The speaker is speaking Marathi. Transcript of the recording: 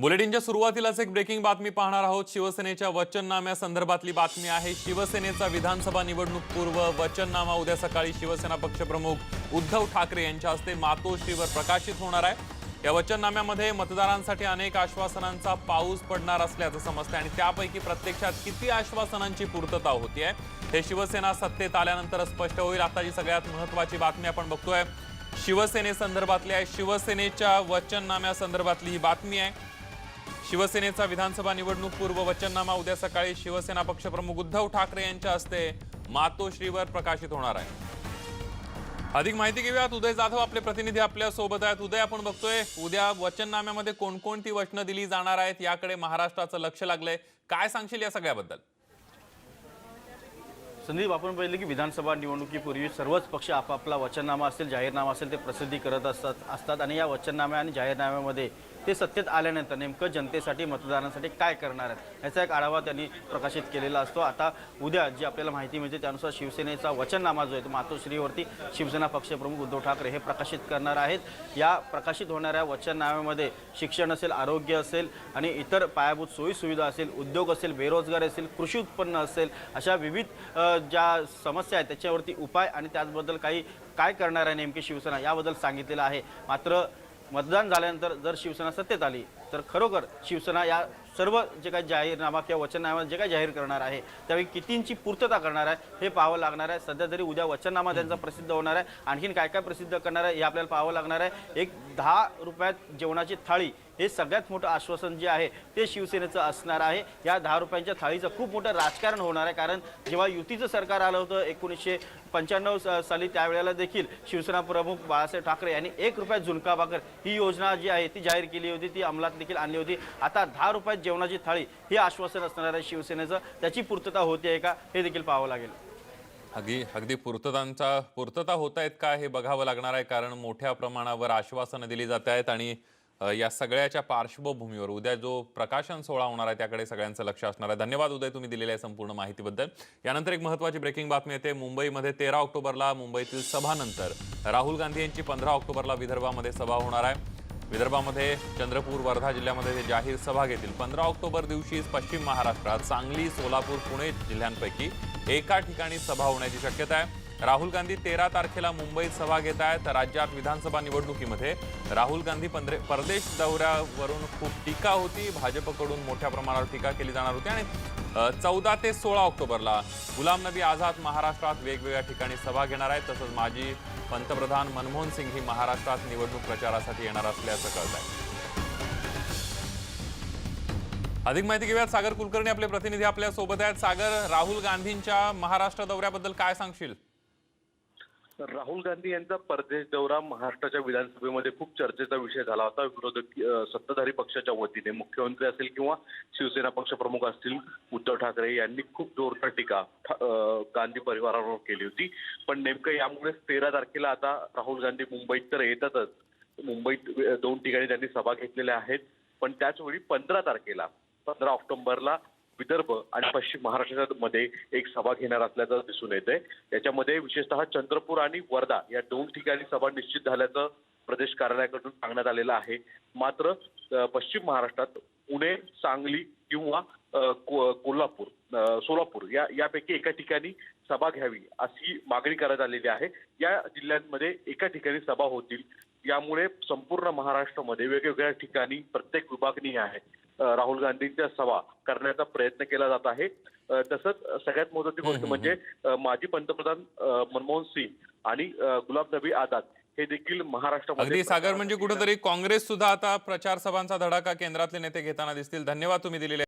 बुलेटिनच्या सुरुवातीलाच एक ब्रेकिंग बातमी पाहणार आहोत. शिवसेनेच्या वचननाम्यासंदर्भातली बातमी आहे. शिवसेनेचा विधानसभा निवडणूक पूर्व वचननामा. उद्या सकाळी शिवसेना पक्षप्रमुख उद्धव ठाकरे यांच्या हस्ते मातोश्रीवर प्रकाशित होणार आहे. या वचननाम्यामध्ये मतदारांसाठी अनेक आश्वासनांचा पाऊस पडणार असल्याचं समजतं आणि त्यापैकी प्रत्यक्षात किती आश्वासनांची पूर्तता होतीये हे शिवसेना सत्तेत आल्यानंतर स्पष्ट होईल. आता जी सगळ्यात महत्वाची बातमी आपण बघतोय. शिवसेनेसंदर्भातली आहे. शिवसेनेच्या वचननाम्यासंदर्भातली ही बातमी आहे. शिवसेनेचा विधानसभा निवडणूक पूर्व वचननामा. उद्या सकाळी शिवसेना पक्षप्रमुख उद्धव ठाकरे यांच्या हस्ते मातोश्रीवर प्रकाशित होणार आहे. अधिक माहिती घेऊयात. उदय जाधव आपले प्रतिनिधी आपल्यासोबत आहेत. उदय आपण बघतोय उद्या वचननाम्यामध्ये कोणकोणती वचनं दिली जाणार आहेत याकडे महाराष्ट्राचं लक्ष लागलंय. काय सांगशील या सगळ्याबद्दल? संदीप आपण पाहिलं की विधानसभा निवडणुकीपूर्वी सर्वच पक्ष आपापला वचननामा असेल जाहीरनामा असेल ते प्रसिद्धी करत असतात असतात. आणि या वचननाम्या आणि जाहीरनाम्यामध्ये ते सत्तेत आल्यानंतर नेमकं जनतेसाठी मतदारांसाठी काय करणार आहेत? याचा एक आढावा त्यांनी प्रकाशित केलेला असतो. आता उद्या जी आपल्याला माहिती मिळते त्यानुसार शिवसेनेचा वचननामा जो आहे तो मातोश्रीवरती शिवसेना पक्षप्रमुख उद्धव ठाकरे हे प्रकाशित करणार आहेत. या प्रकाशित होणाऱ्या वचननाम्यामध्ये शिक्षण असेल आरोग्य असेल आणि इतर पायाभूत सोयीसुविधा असेल उद्योग असेल बेरोजगार असेल कृषी उत्पन्न असेल अशा विविध ज्या समस्या आहेत त्याच्यावरती उपाय आणि त्याचबद्दल काही काय करणार आहे नेमकी शिवसेना याबद्दल सांगितलेलं आहे. मात्र मतदान झाल्यानंतर जर शिवसेना सत्तेत आली तर खरोखर शिवसेना या सर्व जे काही जाहीरनामा किंवा वचननामा जे काही जाहीर करणार आहे त्यावेळी कितींची पूर्तता करणार आहे हे पाहावं लागणार आहे. सध्या तरी उद्या वचननामा त्यांचा प्रसिद्ध होणार आहे. आणखीन काय काय प्रसिद्ध करणार आहे हे आपल्याला पाहावं लागणार आहे. एक दहा रुपयात जेवणाची थाळी हे सगळ्यात मोठं आश्वासन जे आहे ते शिवसेनेचं असणार आहे. या दहा रुपयांच्या थाळीचं खूप मोठं राजकारण होणार आहे. कारण जेव्हा युतीचं सरकार आलं होतं एकोणीसशे पंच्याण्णव साली त्यावेळेला देखील शिवसेना प्रमुख बाळासाहेब ठाकरे यांनी एक रुपयात झुणका भाकर ही योजना जी आहे ती जाहीर केली होती ती अंमलात देखील आणली होती. आता दहा रुपयात जेवणाची थाळी हे आश्वासन असणार आहे शिवसेनेचं. त्याची पूर्तता होते आहे का? हे देखील पाहावं लागेल. अगदी अगदी पूर्ततांचा पूर्तता होत आहेत का हे बघावं लागणार आहे कारण मोठ्या प्रमाणावर आश्वासनं दिली जात आहेत आणि या सगळ्याच्या पार्श्वभूमीवर उद्या जो प्रकाशन सोहळा होणार आहे त्याकडे सगळ्यांचं लक्ष असणार आहे. धन्यवाद उदय तुम्ही दिलेल्या संपूर्ण माहितीबद्दल. यानंतर एक महत्त्वाची ब्रेकिंग बातमी येते. मुंबईमध्ये तेरा ऑक्टोबरला मुंबईतील सभानंतर राहुल गांधी यांची पंधरा ऑक्टोबरला विदर्भामध्ये सभा होणार आहे. विदर्भामध्ये चंद्रपूर वर्धा जिल्ह्यामध्ये ते जाहीर सभा घेतील. पंधरा ऑक्टोबर दिवशीच पश्चिम महाराष्ट्रात सांगली सोलापूर पुणे जिल्ह्यांपैकी एका ठिकाणी सभा होण्याची शक्यता आहे. राहुल गांधी तेरा तारखेला मुंबईत सभा घेत आहेत. राज्यात विधानसभा निवडणुकीमध्ये राहुल गांधी पंधरे परदेश दौऱ्यावरून खूप टीका होती. भाजपकडून मोठ्या प्रमाणावर टीका केली जाणार होती आणि चौदा ते सोळा ऑक्टोबरला गुलाम नबी आझाद महाराष्ट्रात वेगवेगळ्या ठिकाणी सभा घेणार आहेत. तसंच माजी पंतप्रधान मनमोहन सिंग ही महाराष्ट्रात निवडणूक प्रचारासाठी येणार असल्याचं कळत आहे अधिक माहिती घेऊयात. सागर कुलकर्णी आपले प्रतिनिधी आपल्यासोबत आहेत. सागर राहुल गांधींच्या महाराष्ट्र दौऱ्याबद्दल काय सांगशील? राहुल गांधी यांचा परदेश दौरा महाराष्ट्राच्या विधानसभेमध्ये खूप चर्चेचा विषय झाला होता. विरोधक सत्ताधारी पक्षाच्या वतीने. मुख्यमंत्री असतील किंवा शिवसेना पक्षप्रमुख असतील उद्धव ठाकरे यांनी खूप जोरदार टीका ठा- गांधी परिवारावर केली होती. पण नेमकं यामुळे तेरा तारखेला आता राहुल गांधी मुंबईत तर येतातच. मुंबईत दोन ठिकाणी त्यांनी सभा घेतलेल्या आहेत. पण त्याचवेळी पंधरा तारखेला पंधरा ऑक्टोबरला विदर्भ आणि पश्चिम महाराष्ट्राच्या मध्ये एक सभा घेणार असल्याचं दिसून येतंय. याच्यामध्ये विशेषतः चंद्रपूर आणि वर्धा या दोन ठिकाणी सभा निश्चित झाल्याचं प्रदेश कार्यालयाकडून सांगण्यात आलेलं आहे. मात्र पश्चिम महाराष्ट्रात पुणे सांगली किंवा को- कोल्हापूर सोलापूर या यापैकी एका ठिकाणी सभा घ्यावी अशी मागणी करण्यात आलेली आहे. या जिल्ह्यांमध्ये एका ठिकाणी सभा होतील. यामुळे संपूर्ण महाराष्ट्रामध्ये वेगवेगळ्या ठिकाणी प्रत्येक विभागणी आहे. राहुल गांधींच्या सभा करण्याचा प्रयत्न केला जात आहे. तसंच सगळ्यात महत्वाची गोष्ट म्हणजे माजी पंतप्रधान मनमोहन सिंग आणि अ, गुलाम नबी आझाद हे देखील महाराष्ट्रामध्ये सागर म्हणजे कुठेतरी काँग्रेस सुद्धा आता प्रचार सभांचा धडाका केंद्रातले नेते घेताना दिसतील. धन्यवाद तुम्ही दिलेले